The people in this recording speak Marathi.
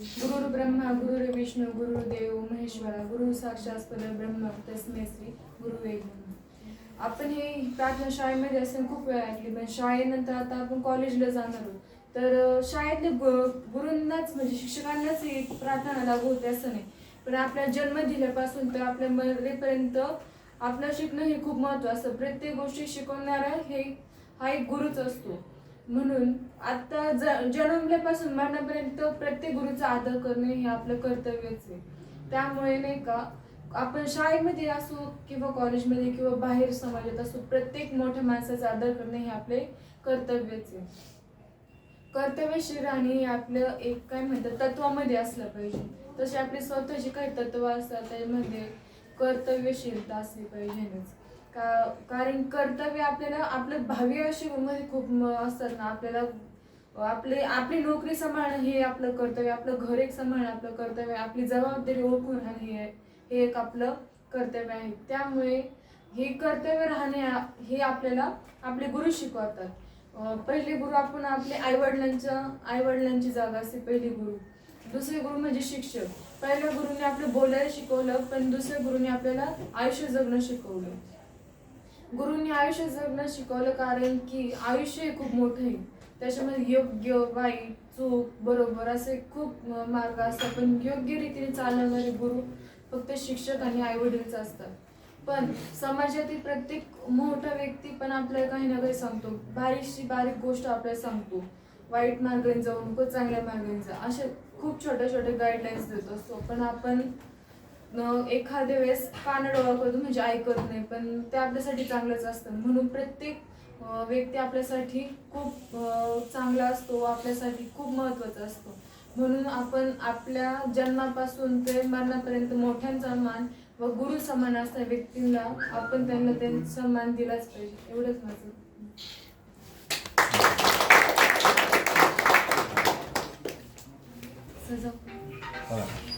गुरुर् ब्रह्मा गुरुर् विष्णू गुरुर्देव महेश्वरा गुरु साक्षात ब्रह्म तस्मे श्री गुरुवे आपण हे प्रार्थना शाळेमध्ये असं खूप वेळा ऐकली पण शाळेनंतर आता आपण कॉलेजला जाणार आहोत. तर शाळेतले गुरूंनाच म्हणजे शिक्षकांनाच ही प्रार्थना लागू होते असं नाही. पण आपल्या जन्म दिल्यापासून तर आपल्या मरेपर्यंत आपलं शिकणं हे खूप महत्त्वाचं. प्रत्येक गोष्टी शिकवणारा हे हा एक गुरुच असतो. म्हणून आता ज जन्मल्यापासून मरणापर्यंत प्रत्येक गुरुचा आदर करणे हे आपलं कर्तव्यच आहे. त्यामुळे नाही का आपण शाळेमध्ये असो किंवा कॉलेजमध्ये किंवा बाहेर समाजात असो प्रत्येक मोठ्या माणसाचा आदर करणे हे आपले कर्तव्यच आहे. कर्तव्यशील राहणे हे आपलं एक काय म्हणतात तत्वामध्ये असलं पाहिजे. तसे आपले स्वतःचे काही तत्व असतात त्यामध्ये कर्तव्यशीलता असली पाहिजेच. का कारण कर्तव्य आपल्याला आपलं भावी आयुष्यामध्ये खूप असतात ना आपल्याला आपले आपली नोकरी सांभाळणं हे आपलं कर्तव्य आपलं घर एक सांभाळणं आपलं कर्तव्य आपली जबाबदारी ओळखून राहणं हे हे एक आपलं कर्तव्य आहे. त्यामुळे हे कर्तव्य राहणे हे आपल्याला आपले गुरु शिकवतात. पहिले गुरु आपण आपले आईवडिलांच्या आईवडिलांची जागा असते पहिले गुरु. दुसरे गुरु म्हणजे शिक्षक. पहिल्या गुरुने आपलं बोलायला शिकवलं पण दुसऱ्या गुरुने आपल्याला आयुष्य जगणं शिकवलं. गुरुंनी आयुष्य जगणं शिकवलं कारण की आयुष्य हे खूप मोठं आहे. त्याच्यामध्ये योग्य वाईट चूक बरोबर असे खूप मार्ग असतात. पण योग्य रीतीने चालवणारे गुरु फक्त शिक्षक आणि आईवडीलच असतात. पण समाजातील प्रत्येक मोठा व्यक्ती पण आपल्याला काही ना काही सांगतो. बारीकशी बारीक गोष्ट आपल्याला सांगतो. वाईट मार्गाने जाऊ नको चांगल्या मार्गाने जा. असे खूप छोट्या छोट्या गाईडलाईन्स देत असतो. पण आपण एखाद्या वेळेस कानडोळा करतो म्हणजे ऐकत नाही पण ते आपल्यासाठी चांगलंच असतं. म्हणून प्रत्येक व्यक्ती आपल्यासाठी खूप चांगला असतो आपल्यासाठी खूप महत्त्वाचा असतो. म्हणून आपण आपल्या जन्मापासून ते मरणापर्यंत मोठ्यांचा मान व गुरु समान असणाऱ्या व्यक्तींना आपण त्यांना त्यांचा सन्मान दिलाच पाहिजे. एवढंच माझं. सजाव